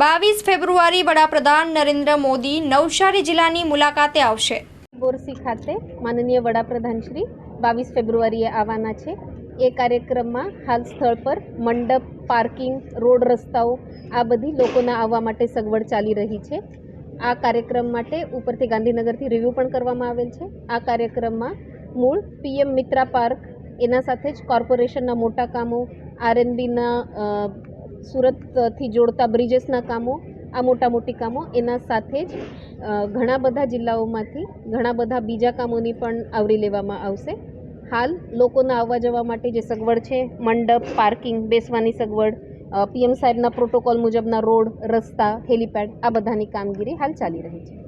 બાવીસ ફેબ્રુઆરી વડાપ્રધાન નરેન્દ્ર મોદી નવસારી જિલ્લાની મુલાકાતે આવશે. બોરસી ખાતે માનનીય વડાપ્રધાન શ્રી બાવીસ ફેબ્રુઆરીએ આવવાના છે. એ કાર્યક્રમમાં હાલ સ્થળ પર મંડપ, પાર્કિંગ, રોડ રસ્તાઓ, આ બધી લોકોના આવવા માટે સગવડ ચાલી રહી છે. આ કાર્યક્રમ માટે ઉપરથી ગાંધીનગરથી રિવ્યૂ પણ કરવામાં આવેલ છે. આ કાર્યક્રમમાં મૂળ પીએમ મિત્રા પાર્ક, એના સાથે જ કોર્પોરેશનના મોટા કામો, આરએનબીના સુરતથી જોડતા બ્રિજેસના કામો, આ મોટા મોટી કામો, એના સાથે જ ઘણા બધા જિલ્લાઓમાંથી ઘણા બધા બીજા કામોની પણ આવરી લેવામાં આવશે. હાલ લોકોના આવવા જવા માટે જે સગવડ છે, મંડપ, પાર્કિંગ, બેસવાની સગવડ પીએમ સાહેબના પ્રોટોકોલ મુજબના રોડ, રસ્તા, હેલીપેડ, આ બધાની કામગીરી હાલ ચાલી રહી છે.